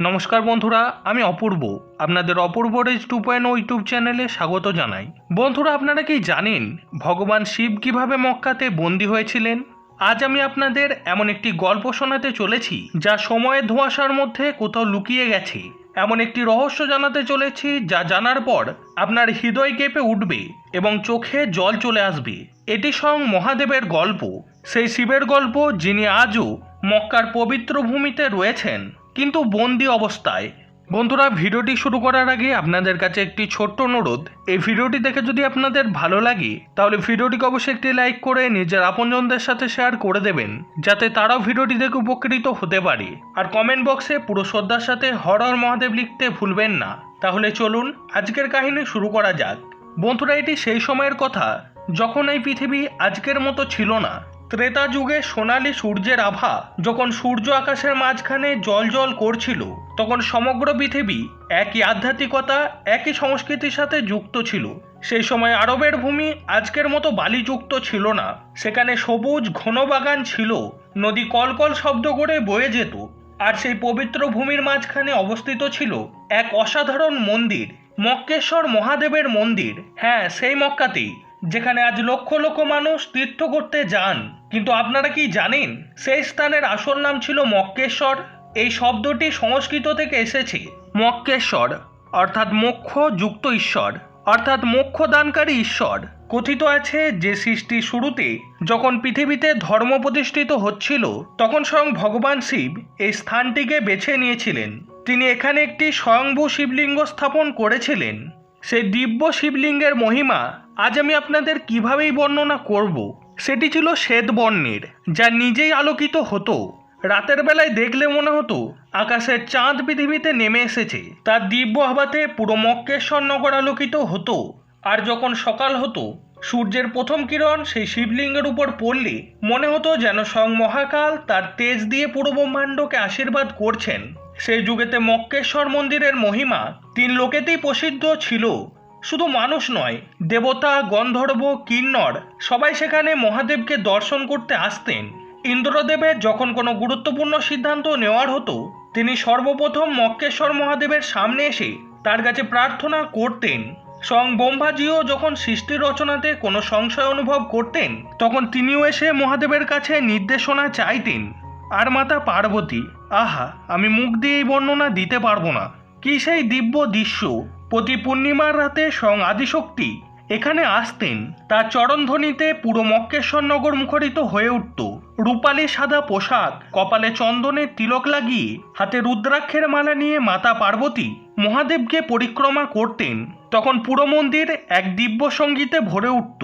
নমস্কার বন্ধুরা, আমি অপূর্ব। আপনাদের Apurba Rez two point YouTube চ্যানেলে স্বাগত জানাই। বন্ধুরা, আপনারা কি জানেন ভগবান শিব কীভাবে মক্কাতে বন্দী হয়েছিলেন? আজ আমি আপনাদের এমন একটি গল্প শোনাতে চলেছি, যা সময়ের ধোঁয়াশার মধ্যে কোথাও লুকিয়ে গেছে। এমন একটি রহস্য জানাতে চলেছি, যা জানার পর আপনার হৃদয় কেঁপে উঠবে এবং চোখে জল চলে আসবে। এটি স্বয়ং মহাদেবের গল্প। সেই শিবের গল্প যিনি আজও মক্কার পবিত্র ভূমিতে রয়েছেন। কিন্তু বন্দি অবস্থায়। বন্ধুরা, ভিডিওটি শুরু করার আগে আপনাদের কাছে একটি ছোট্ট অনুরোধ। এই ভিডিওটি দেখে যদি আপনাদের ভালো লাগে, তাহলে ভিডিওটিকে অবশ্যই একটি লাইক করে নিজের আপনজনদের সাথে শেয়ার করে দেবেন, যাতে তারাও ভিডিওটি দেখে উপকৃত হতে পারে। আর কমেন্ট বক্সে পুরো শ্রদ্ধার সাথে হর হর মহাদেব লিখতে ভুলবেন না। তাহলে চলুন, আজকের কাহিনী শুরু করা যাক। বন্ধুরা, এটি সেই সময়ের কথা, যখন এই পৃথিবী আজকের মতো ছিল না। ত্রেতা যুগে সোনালি সূর্যের আভা যখন সূর্য আকাশের মাঝখানে জল জল করছিল, তখন সমগ্র পৃথিবী একই আধ্যাত্মিকতা, একই সংস্কৃতির সাথে যুক্ত ছিল। সেই সময় আরবের ভূমি আজকের মতো বালিযুক্ত ছিল না। সেখানে সবুজ ঘন বাগান ছিল, নদী কলকল শব্দ করে বয়ে যেত। আর সেই পবিত্র ভূমির মাঝখানে অবস্থিত ছিল এক অসাধারণ মন্দির, মক্কেশ্বর মহাদেবের মন্দির। হ্যাঁ সেই মক্কাতেই। যেখানে আজ লক্ষ লক্ষ মানুষ তীর্থ করতে যান। কিন্তু আপনারা কি জানেন, সেই স্থানের আসল নাম ছিল মক্কেশ্বর? এই শব্দটি সংস্কৃত থেকে এসেছে। মক্কেশ্বর, অর্থাৎ মোক্ষ যুক্ত ঈশ্বর, অর্থাৎ মোক্ষ দানকারী ঈশ্বর। কথিত আছে যে সৃষ্টির শুরুতে যখন পৃথিবীতে ধর্ম প্রতিষ্ঠিত হচ্ছিল, তখন স্বয়ং ভগবান শিব এই স্থানটিকে বেছে নিয়েছিলেন। তিনি এখানে একটি স্বয়ংভূ শিবলিঙ্গ স্থাপন করেছিলেন। সেই দিব্য শিবলিঙ্গের মহিমা আজ আমি আপনাদের কিভাবেই বর্ণনা করব, সেটি ছিল শ্বেত বর্ণের, যা নিজেই আলোকিত হতো। রাতের বেলায় দেখলে মনে হতো, আকাশের চাঁদ পৃথিবীতে নেমে এসেছে। তার দিব্য হাবাতে পুরো মক্কেশ্বর নগর আলোকিত হতো। আর যখন সকাল হতো, সূর্যের প্রথম কিরণ সেই শিবলিঙ্গের উপর পড়লে মনে হতো যেন স্বয়ং মহাকাল তার তেজ দিয়ে পুরো ব্রহ্মাণ্ডকে আশীর্বাদ করছেন। সেই যুগেতে মক্কেশ্বর মন্দিরের মহিমা তিন লোকেতেই প্রসিদ্ধ ছিল। শুধু মানুষ নয়, দেবতা, গন্ধর্ব, কিন্নর সবাই সেখানে মহাদেবকে দর্শন করতে আসতেন। ইন্দ্রদেবের যখন কোনো গুরুত্বপূর্ণ সিদ্ধান্ত নেওয়ার হতো, তিনি সর্বপ্রথম মক্কেশ্বর মহাদেবের সামনে এসে তার কাছে প্রার্থনা করতেন। স্বয়ং ব্রহ্মাজিও যখন সৃষ্টি রচনাতে কোনো সংশয় অনুভব করতেন, তখন তিনিও এসে মহাদেবের কাছে নির্দেশনা চাইতেন। আর মাতা পার্বতী, আহা, আমি মুখ দিয়ে এই বর্ণনা দিতে পারব না। কি সেই দিব্য দৃশ্য! প্রতি পূর্ণিমার রাতে স্বয়ং আদিশক্তি এখানে আসতেন। তার চরণধ্বনিতে পুরো মক্কেশ্বর নগর মুখরিত হয়ে উঠত। রূপালী সাদা পোশাক, কপালে চন্দনের তিলক লাগিয়ে, হাতে রুদ্রাক্ষের মালা নিয়ে মাতা পার্বতী মহাদেবকে পরিক্রমা করতেন। তখন পুরো মন্দির এক দিব্য সঙ্গীতে ভরে উঠত।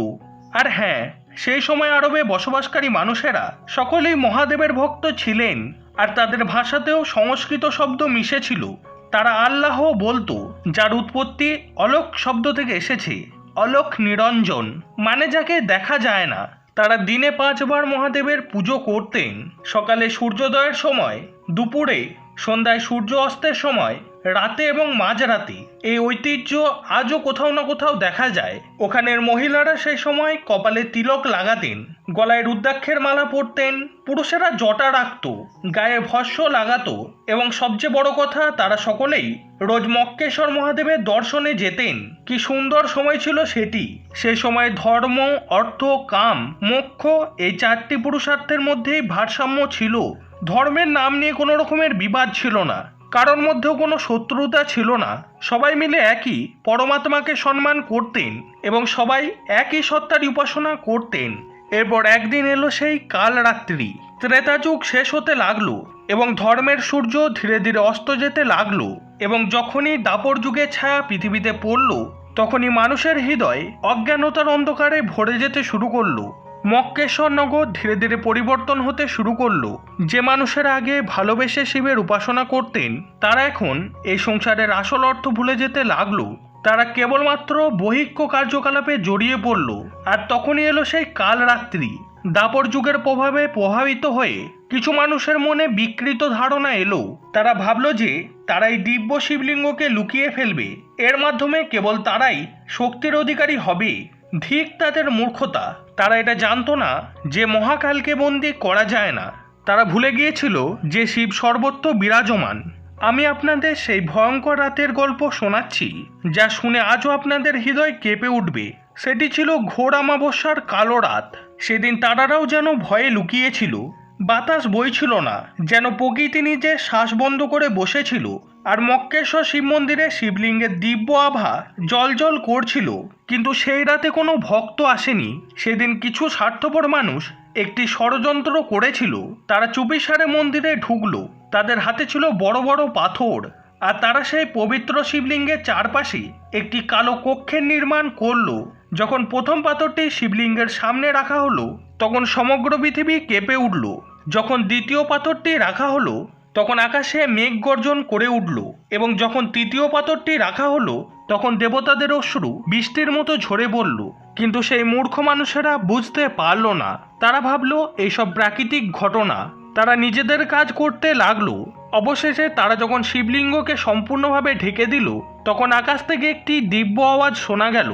আর হ্যাঁ সেই সময় আরবে বসবাসকারী মানুষেরা সকলেই মহাদেবের ভক্ত ছিলেন। আর তাদের ভাষাতেও সংস্কৃত শব্দ মিশেছিল। তারা আল্লাহ বলতো, যার উৎপত্তি অলোক শব্দ থেকে এসেছে, অলোক নিরঞ্জন। মানে যাকে দেখা যায় না, তারা দিনে পাঁচবার মহাদেবের পুজো করতেন। সকালে সূর্যোদয়ের সময়, দুপুরে, সন্ধ্যায় সূর্য অস্তের সময়, রাতে এবং মাঝরাতে। এই ঐতিহ্য আজও কোথাও না কোথাও দেখা যায়। ওখানের মহিলারা সেই সময় কপালে তিলক লাগাতেন। গলায় রুদ্রাক্ষের মালা পরতেন, পুরুষেরা জটা রাখত, গায়ে ভস্য লাগাত এবং সবচেয়ে বড় কথা, তারা সকলেই রোজ মক্কেশ্বর মহাদেবের দর্শনে যেতেন। কি সুন্দর সময় ছিল সেটি। সে সময় ধর্ম, অর্থ, কাম, মোক্ষ এই চারটি পুরুষার্থের মধ্যেই ভারসাম্য ছিল। ধর্মের নাম নিয়ে কোনো রকমের বিবাদ ছিল না। কারোর মধ্যেও কোনো শত্রুতা ছিল না। সবাই মিলে একই পরমাত্মাকে সম্মান করতেন এবং সবাই একই সত্তার উপাসনা করতেন। এরপর একদিন এলো সেই কাল রাত্রি। ত্রেতা যুগ শেষ হতে লাগল এবং ধর্মের সূর্য ধীরে ধীরে অস্ত যেতে লাগল এবং যখনই দাপর যুগের ছায়া পৃথিবীতে পড়ল, তখনই মানুষের হৃদয় অজ্ঞানতার অন্ধকারে ভরে যেতে শুরু করল। মক্কেশ্বর নগর ধীরে ধীরে পরিবর্তন হতে শুরু করল। যে মানুষের আগে ভালোবেসে শিবের উপাসনা করতেন, তারা এখন এই সংসারের আসল অর্থ ভুলে যেতে লাগল। তারা কেবলমাত্র বহিক্য কার্যকলাপে জড়িয়ে পড়ল, আর তখনই এলো সেই কাল রাত্রি। দাপর যুগের প্রভাবে প্রভাবিত হয়ে কিছু মানুষের মনে বিকৃত ধারণা এলো। তারা ভাবল যে তারা এই দিব্য শিবলিঙ্গকে লুকিয়ে ফেলবে। এর মাধ্যমে কেবল তারাই শক্তির অধিকারী হবে। ধিক তাদের মূর্খতা। তারা এটা জানতো না যে মহাকালকে বন্দি করা যায় না। তারা ভুলে গিয়েছিল যে শিব সর্বত্র বিরাজমান। আমি আপনাদের সেই ভয়ঙ্কর রাতের গল্প শোনাচ্ছি, যা শুনে আজও আপনাদের হৃদয় কেঁপে উঠবে। সেটি ছিল ঘোর অমাবস্যার কালো রাত। সেদিন তারারাও যেন ভয়ে লুকিয়েছিল। বাতাস বইছিল না, যেন প্রকৃতি নিজে শ্বাস বন্ধ করে বসেছিল, আর মক্কেশ্বর শিব মন্দিরে শিবলিঙ্গের দিব্য আভা জল জল করছিল। কিন্তু সেই রাতে কোনো ভক্ত আসেনি। সেদিন কিছু স্বার্থপর মানুষ একটি ষড়যন্ত্র করেছিল। তারা চুপিসারে মন্দিরে ঢুকলো। তাদের হাতে ছিল বড় বড় পাথর, আর তারা সেই পবিত্র শিবলিঙ্গের চারপাশে একটি কালো কক্ষের নির্মাণ করল। যখন প্রথম পাথরটি শিবলিঙ্গের সামনে রাখা হলো, তখন সমগ্র পৃথিবী কেঁপে উঠল। যখন দ্বিতীয় পাথরটি রাখা হলো, তখন আকাশে মেঘ গর্জন করে উঠল এবং যখন তৃতীয় পাথরটি রাখা হলো, তখন দেবতাদের অশ্রু বৃষ্টির মতো ঝরে পড়ল। কিন্তু সেই মূর্খ মানুষেরা বুঝতে পারল না। তারা ভাবলো, এইসব প্রাকৃতিক ঘটনা। তারা নিজেদের কাজ করতে লাগল। অবশেষে তারা যখন শিবলিঙ্গকে সম্পূর্ণভাবে ঢেকে দিল, তখন আকাশ থেকে একটি দিব্য আওয়াজ শোনা গেল।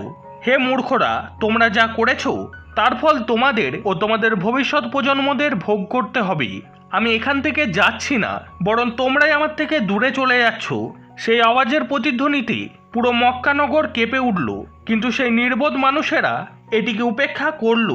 হে মূর্খরা, তোমরা যা করেছ, তার ফল তোমাদের ও তোমাদের ভবিষ্যৎ প্রজন্মদের ভোগ করতে হবে। আমি এখান থেকে যাচ্ছি না, বরং তোমরাই আমার থেকে দূরে চলে যাচ্ছ। সেই আওয়াজের প্রতিধ্বনিতে পুরো মক্কানগর কেঁপে উঠল, কিন্তু সেই নির্বোধ মানুষেরা এটিকে উপেক্ষা করল।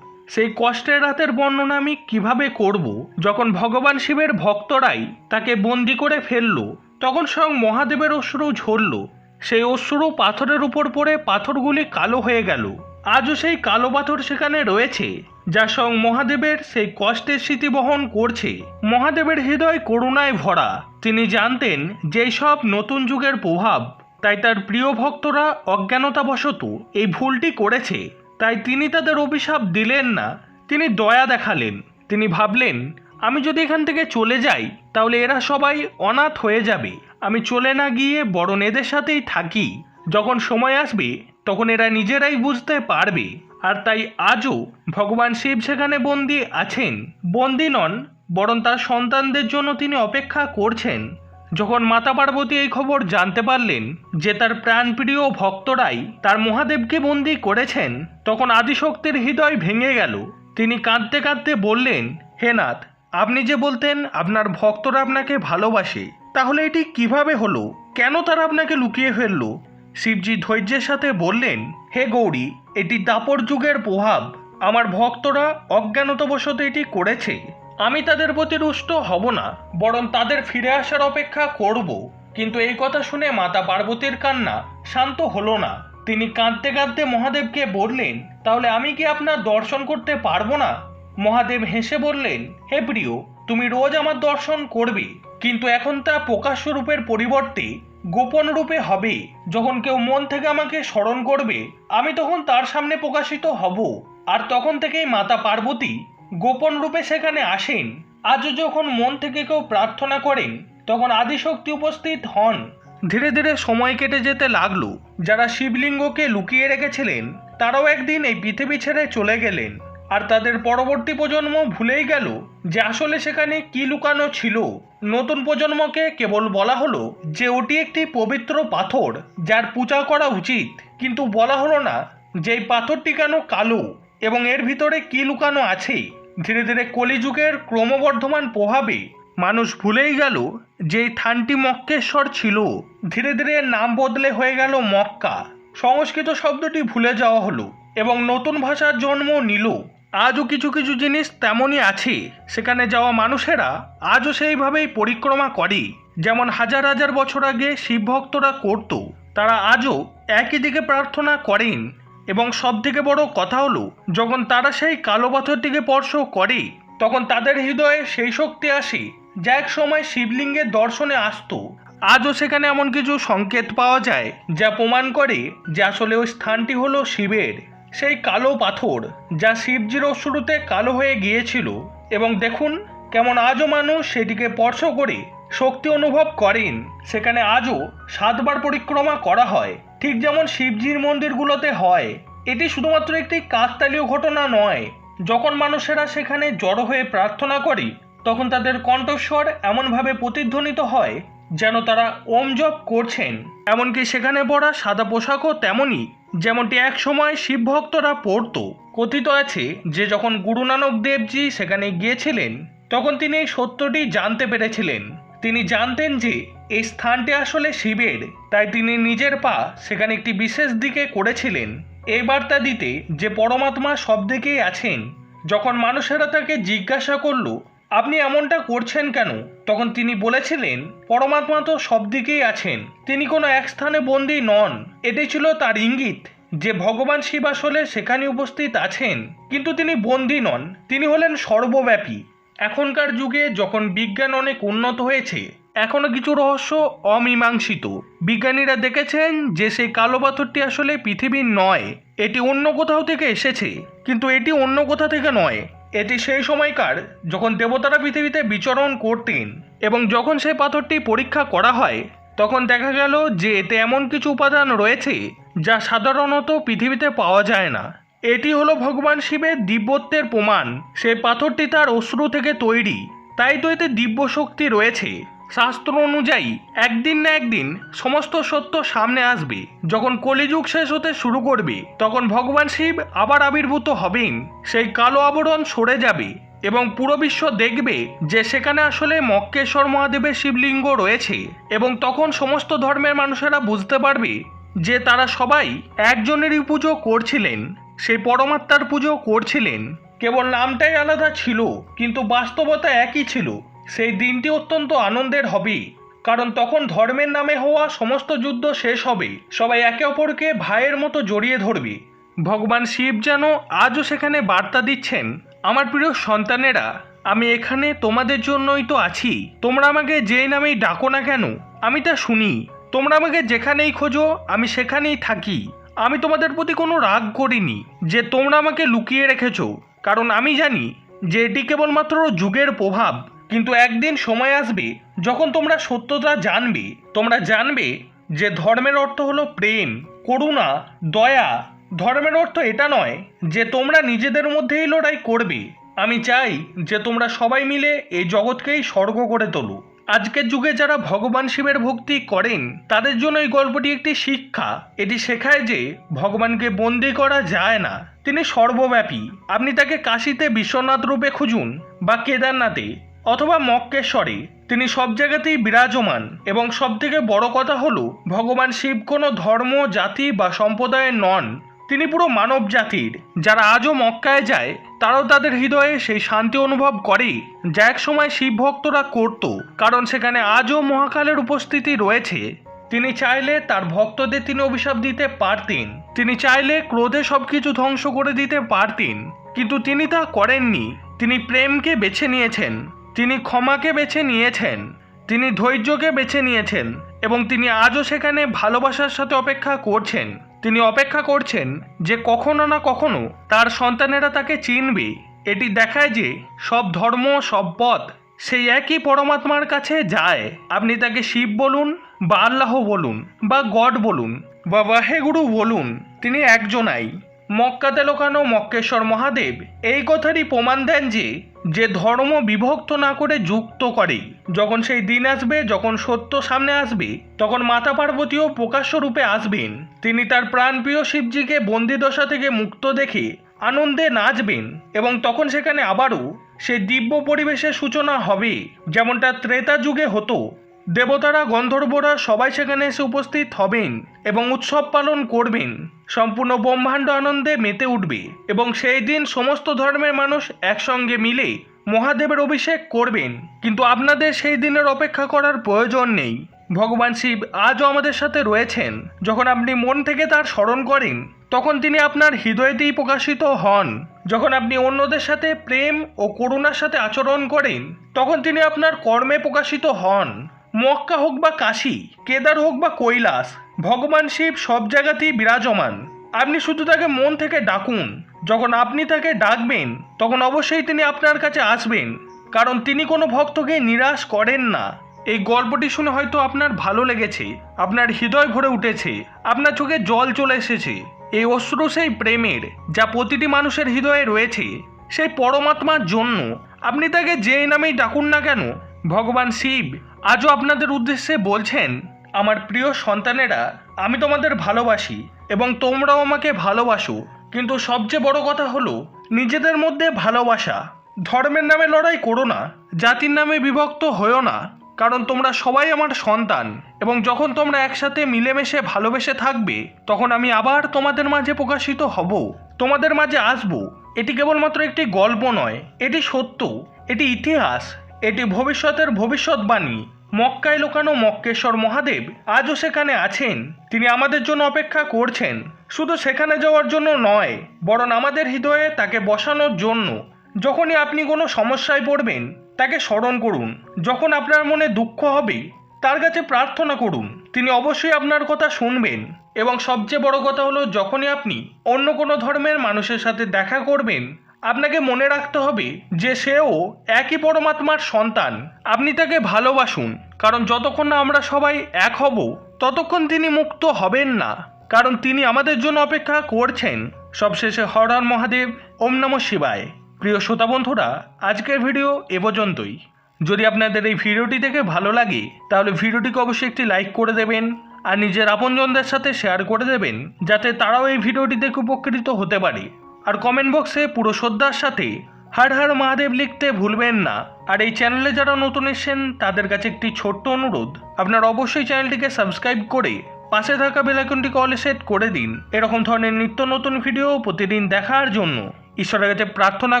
সেই কষ্টের রাতের বর্ণনা আমি কীভাবে করব? যখন ভগবান শিবের ভক্তরাই তাকে বন্দি করে ফেলল, তখন স্বয়ং মহাদেবের অশ্রু ঝরল। সেই অশ্রু পাথরের উপর পড়ে পাথরগুলি কালো হয়ে গেল। আজও সেই কালো পাথর সেখানে রয়েছে, যা স্বয়ং মহাদেবের সেই কষ্টের স্মৃতি বহন করছে। মহাদেবের হৃদয় করুণায় ভরা। তিনি জানতেন যেই সব নতুন যুগের প্রভাব, তাই তার প্রিয় ভক্তরা অজ্ঞানতাবশত এই ভুলটি করেছে। তাই তিনি তাদের অভিশাপ দিলেন না। তিনি দয়া দেখালেন। তিনি ভাবলেন, আমি যদি এখান থেকে চলে যাই, তাহলে এরা সবাই অনাথ হয়ে যাবে। আমি চলে না গিয়ে বরং এদের সাথেই থাকি। যখন সময় আসবে, তখন এরা নিজেরাই বুঝতে পারবে। আর তাই আজও ভগবান শিব সেখানে বন্দি আছেন। বন্দি নন, বরং তার সন্তানদের জন্য তিনি অপেক্ষা করছেন। যখন মাতা পার্বতী এই খবর জানতে পারলেন যে তার প্রাণপ্রিয় ভক্তরাই তার মহাদেবকে বন্দি করেছেন, তখন আদিশক্তির হৃদয় ভেঙে গেল। তিনি কাঁদতে কাঁদতে বললেন, হে নাথ, আপনি যে বলতেন আপনার ভক্তরা আপনাকে ভালোবাসে, তাহলে এটি কীভাবে হলো? কেন তারা আপনাকে লুকিয়ে ফেলল? শিবজি ধৈর্যের সাথে বললেন, হে গৌরী, এটি দাপর যুগের প্রভাব। আমার ভক্তরা অজ্ঞানতবশত এটি করেছে। আমি তাদের প্রতি রুষ্ট হব না, বরং তাদের ফিরে আসার অপেক্ষা করব। কিন্তু এই কথা শুনে মাতা পার্বতীর কান্না শান্ত হলো না। তিনি কাঁদতে কাঁদতে মহাদেবকে বললেন, তাহলে আমি কি আপনার দর্শন করতে পারব না? মহাদেব হেসে বললেন, হে প্রিয়, তুমি রোজ আমার দর্শন করবে, কিন্তু এখন তা প্রকাশ্য রূপের পরিবর্তে গোপন রূপে হবে। যখন কেউ মন থেকে আমাকে স্মরণ করবে, আমি তখন তার সামনে প্রকাশিত হব। আর তখন থেকেই মাতা পার্বতী গোপন রূপে সেখানে আসেন। আজও যখন মন থেকে কেউ প্রার্থনা করেন, তখন আদিশক্তি উপস্থিত হন। ধীরে ধীরে সময় কেটে যেতে লাগল। যারা শিবলিঙ্গকে লুকিয়ে রেখেছিলেন, তারাও একদিন এই পৃথিবী ছেড়ে চলে গেলেন। আর তাদের পরবর্তী প্রজন্ম ভুলেই গেল যে আসলে সেখানে কি লুকানো ছিল। নতুন প্রজন্মকে কেবল বলা হলো যে ওটি একটি পবিত্র পাথর, যার পূজা করা উচিত। কিন্তু বলা হলো না যে এই পাথরটি কেন কালো এবং এর ভিতরে কি লুকানো আছে। ধীরে ধীরে কলিযুগের ক্রমবর্ধমান প্রভাবে মানুষ ভুলেই গেল যে থানটি মক্কেশ্বর ছিল। ধীরে ধীরে নাম বদলে হয়ে গেল মক্কা। সংস্কৃত শব্দটি ভুলে যাওয়া হলো এবং নতুন ভাষার জন্ম নিল। আজও কিছু কিছু জিনিস তেমনই আছে। সেখানে যাওয়া মানুষেরা আজও সেইভাবেই পরিক্রমা করে। যেমন হাজার হাজার বছর আগে শিব ভক্তরা করত, তারা আজও একই দিকে প্রার্থনা করেন। এবং সব থেকে বড় কথা হলো, যখন তারা সেই কালো পাথরটিকে স্পর্শ করে, তখন তাদের হৃদয়ে সেই শক্তি আসে যা এক সময় শিবলিঙ্গের দর্শনে আসতো। আজও সেখানে এমন কিছু সংকেত পাওয়া যায় যা প্রমাণ করে যে আসলে ওই স্থানটি হলো শিবের, সেই কালো পাথর যা শিবজির শুরুতে কালো হয়ে গিয়েছিল। এবং দেখুন কেমন আজও মানুষ সেটিকে স্পর্শ করে শক্তি অনুভব করেন। সেখানে আজও সাতবার পরিক্রমা করা হয়। ঠিক যেমন শিবজির মন্দিরগুলোতে হয়, এটি শুধুমাত্র একটি কাকতালীয় ঘটনা নয়। যখন মানুষেরা সেখানে জড়ো হয়ে প্রার্থনা করে, তখন তাদের কণ্ঠস্বর এমনভাবে প্রতিধ্বনিত হয় যেন তারা ওম জপ করছেন। এমনকি সেখানে পড়া সাদা পোশাকও তেমনই, যেমনটি এক সময় শিব ভক্তরা পরত কথিত আছে যে যখন গুরু নানক দেবজি সেখানে গিয়েছিলেন, তখন তিনি এই সত্যটি জানতে পেরেছিলেন। তিনি জানতেন যে এই স্থানটি আসলে শিবের, তাই তিনি নিজের পা সেখানে একটি বিশেষ দিকে করেছিলেন। এই বার্তা দিতে যে পরমাত্মা সব দিকেই আছেন, যখন মানুষেরা তাকে জিজ্ঞাসা করল, আপনি এমনটা করছেন কেন? তখন তিনি বলেছিলেন, পরমাত্মা তো সব দিকেই আছেন। তিনি কোনো এক স্থানে বন্দী নন। এটি ছিল তার ইঙ্গিত, যে ভগবান শিব আসলে সেখানে উপস্থিত আছেন। কিন্তু তিনি বন্দী নন। তিনি হলেন সর্বব্যাপী। এখনকার যুগে যখন বিজ্ঞান অনেক উন্নত হয়েছে এখনও কিছু রহস্য অমীমাংসিত। বিজ্ঞানীরা দেখেছেন যে সেই কালো পাথরটি আসলে পৃথিবীর নয়। এটি অন্য কোথাও থেকে এসেছে। কিন্তু এটি অন্য কোথা থেকে নয়। এটি সেই সময়কার যখন দেবতারা পৃথিবীতে বিচরণ করতেন এবং যখন সেই পাথরটি পরীক্ষা করা হয়, তখন দেখা গেল যে এতে এমন কিছু উপাদান রয়েছে যা সাধারণত পৃথিবীতে পাওয়া যায় না। এটি হলো ভগবান শিবের দিব্যত্বের প্রমাণ। সেই পাথরটি তার অশ্রু থেকে তৈরি। তাই তো এতে দিব্য শক্তি রয়েছে। শাস্ত্র অনুযায়ী একদিন না একদিন সমস্ত সত্য সামনে আসবে। যখন কলিযুগ শেষ হতে শুরু করবে, তখন ভগবান শিব আবার আবির্ভূত হবেন। সেই কালো আবরণ সরে যাবে এবং পুরো বিশ্ব দেখবে যে সেখানে আসলে মক্কেশ্বর মহাদেবের শিবলিঙ্গ রয়েছে এবং তখন সমস্ত ধর্মের মানুষেরা বুঝতে পারবে যে তারা সবাই একজনেরই পুজো করছিলেন, সেই পরমাত্মার পুজো করছিলেন। কেবল নামটাই আলাদা ছিল, কিন্তু বাস্তবতা একই ছিল। সেই দিনটি অত্যন্ত আনন্দের হবে। কারণ তখন ধর্মের নামে হওয়া সমস্ত যুদ্ধ শেষ হবে। সবাই একে অপরকে ভাইয়ের মতো জড়িয়ে ধরবে। ভগবান শিব যেন আজও সেখানে বার্তা দিচ্ছেন, আমার প্রিয় সন্তানেরা, আমি এখানে তোমাদের জন্যই তো আছি। তোমরা আমাকে যেই নামেই ডাকো না কেন, আমি তা শুনি। তোমরা আমাকে যেখানেই খোঁজো, আমি সেখানেই থাকি। আমি তোমাদের প্রতি কোনো রাগ করিনি, যে তোমরা আমাকে লুকিয়ে রেখেছো। কারণ আমি জানি যে এটি কেবলমাত্র যুগের প্রভাব কিন্তু একদিন সময় আসবে যখন তোমরা সত্যতা জানবে, তোমরা জানবে যে ধর্মের অর্থ হলো প্রেম, করুণা, দয়া। ধর্মের অর্থ এটা নয় যে তোমরা নিজেদের মধ্যেই লড়াই করবে। আমি চাই যে তোমরা সবাই মিলে এই জগৎকেই স্বর্গ করে তোলো। আজকের যুগে যারা ভগবান শিবের ভক্তি করেন, তাদের জন্য এই গল্পটি একটি শিক্ষা। এটি শেখায় যে ভগবানকে বন্দি করা যায় না। তিনি সর্বব্যাপী। আপনি তাকে কাশিতে বিশ্বনাথ রূপে খুঁজুন বা কেদারনাথে। অথবা মক্কেশ্বরে, তিনি সব জায়গাতেই বিরাজমান এবং সবথেকে বড় কথা হলো, ভগবান শিব কোনো ধর্ম, জাতি বা সম্প্রদায়ের নন। তিনি পুরো মানব জাতির। যারা আজও মক্কায় যায়, তারাও তাদের হৃদয়ে সেই শান্তি অনুভব করে যা এক সময় শিব ভক্তরা করত, কারণ সেখানে আজও মহাকালের উপস্থিতি রয়েছে। তিনি চাইলে তার ভক্তদের তিনি অভিশাপ দিতে পারতেন। তিনি চাইলে ক্রোধে সবকিছু ধ্বংস করে দিতে পারতেন। কিন্তু তিনি তা করেননি। তিনি প্রেমকে বেছে নিয়েছেন। তিনি ক্ষমাকে বেছে নিয়েছেন, তিনি ধৈর্যকে বেছে নিয়েছেন, এবং তিনি আজও সেখানে ভালোবাসার সাথে অপেক্ষা করছেন। তিনি অপেক্ষা করছেন যে কখনো না কখনো তার সন্তানেরা তাকে চিনবে। এটি দেখায় যে সব ধর্ম, সব পথ সেই একই পরমাত্মার কাছে যায়। আপনি তাকে শিব বলুন, বা আল্লাহ বলুন, বা গড বলুন, বা ওয়াহেগুরু বলুন, তিনি একজনাই। মক্কাতে লোকানো মক্কেশ্বর মহাদেব, এই কথারই প্রমাণ দেন যে যে ধর্ম বিভক্ত না করে যুক্ত করে। যখন সেই দিন আসবে, যখন সত্য সামনে আসবে, তখন মাতা পার্বতীও প্রকাশ্য রূপে আসবেন। তিনি তার প্রাণপ্রিয় শিবজিকে বন্দিদশা থেকে মুক্ত দেখে আনন্দে নাচবেন এবং তখন সেখানে আবারও সেই দিব্য পরিবেশের সূচনা হবে, যেমনটা ত্রেতা যুগে হতো। দেবতারা গন্ধর্বরা সবাই সেখানে এসে উপস্থিত হবেন এবং উৎসব পালন করবেন। সম্পূর্ণ ব্রহ্মাণ্ড আনন্দে মেতে উঠবে এবং সেই দিন সমস্ত ধর্মের মানুষ একসঙ্গে মিলে মহাদেবের অভিষেক করবেন। কিন্তু আপনাদের সেই দিনের অপেক্ষা করার প্রয়োজন নেই। ভগবান শিব আজও আমাদের সাথে রয়েছেন। যখন আপনি মন থেকে তার স্মরণ করেন, তখন তিনি আপনার হৃদয়তেই প্রকাশিত হন। যখন আপনি অন্যদের সাথে প্রেম ও করুণার সাথে আচরণ করেন, তখন তিনি আপনার কর্মে প্রকাশিত হন। মক্কা হোক বা কাশি, কেদার হোক বা কৈলাস ভগবান শিব সব জায়গাতেই বিরাজমান। আপনি শুধু তাকে মন থেকে ডাকুন। যখন আপনি তাকে ডাকবেন, তখন অবশ্যই তিনি আপনার কাছে আসবেন। কারণ তিনি কোনো ভক্তকে নিরাশ করেন না। এই গল্পটি শুনে হয়তো আপনার ভালো লেগেছে, আপনার হৃদয় ভরে উঠেছে, আপনার চোখে জল চলে এসেছে। এই অশ্রু সেই প্রেমের, যা প্রতিটি মানুষের হৃদয়ে রয়েছে, সেই পরমাত্মার জন্য। আপনি তাকে যেই নামেই ডাকুন না কেন, ভগবান শিব আজও আপনাদের উদ্দেশ্যে বলছেন আমার প্রিয় সন্তানেরা, আমি তোমাদের ভালোবাসি এবং তোমরাও আমাকে ভালোবাসো, কিন্তু সবচেয়ে বড় কথা হলো নিজেদের মধ্যে ভালোবাসা। ধর্মের নামে লড়াই করো না, জাতির নামে বিভক্ত হয়েও না, কারণ তোমরা সবাই আমার সন্তান এবং যখন তোমরা একসাথে মিলেমিশে ভালোবেসে থাকবে, তখন আমি আবার তোমাদের মাঝে প্রকাশিত হব। তোমাদের মাঝে আসব, এটি কেবলমাত্র একটি গল্প নয়, এটি সত্য, এটি ইতিহাস, এটি ভবিষ্যতের ভবিষ্যৎবাণী। মক্কায় লোকানো মক্কেশ্বর মহাদেব আজও সেখানে আছেন। তিনি আমাদের জন্য অপেক্ষা করছেন। শুধু সেখানে যাওয়ার জন্য নয়, বরং আমাদের হৃদয়ে তাকে বসানোর জন্য। যখনই আপনি কোনো সমস্যায় পড়বেন, তাকে স্মরণ করুন। যখন আপনার মনে দুঃখ হবে, তার কাছে প্রার্থনা করুন। তিনি অবশ্যই আপনার কথা শুনবেন। এবং সবচেয়ে বড় কথা হলো, যখনই আপনি অন্য কোনো ধর্মের মানুষের সাথে দেখা করবেন আপনাকে মনে রাখতে হবে যে সেও একই পরমাত্মার সন্তান। আপনি তাকে ভালোবাসুন, কারণ যতক্ষণ না আমরা সবাই এক হব, ততক্ষণ তিনি মুক্ত হবেন না। কারণ তিনি আমাদের জন্য অপেক্ষা করছেন। সবশেষে হর হর মহাদেব, ওম নম শিবায়। প্রিয় শ্রোতা বন্ধুরা, আজকের ভিডিও এ পর্যন্তই। যদি আপনাদের এই ভিডিওটি দেখে ভালো লাগে, তাহলে ভিডিওটিকে অবশ্যই একটি লাইক করে দেবেন আর নিজের আপনজনদের সাথে শেয়ার করে দেবেন, যাতে তারাও এই ভিডিওটি দেখে উপকৃত হতে পারে। আর কমেন্ট বক্সে পুরো শ্রদ্ধার সাথে হার হার মহাদেব লিখতে ভুলবেন না। আর এই চ্যানেলে যারা নতুন এসেছেন, তাদের কাছে একটি ছোট্ট অনুরোধ। আপনার অবশ্যই চ্যানেলটিকে সাবস্ক্রাইব করে পাশে থাকা বেলাইকনটিকে কলে সেট করে দিন। এরকম ধরনের নিত্য নতুন ভিডিও প্রতিদিন দেখার জন্য ঈশ্বরের কাছে প্রার্থনা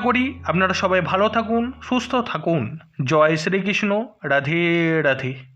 করি, আপনারা সবাই ভালো থাকুন, সুস্থ থাকুন। জয় শ্রীকৃষ্ণ, রাধে রাধে।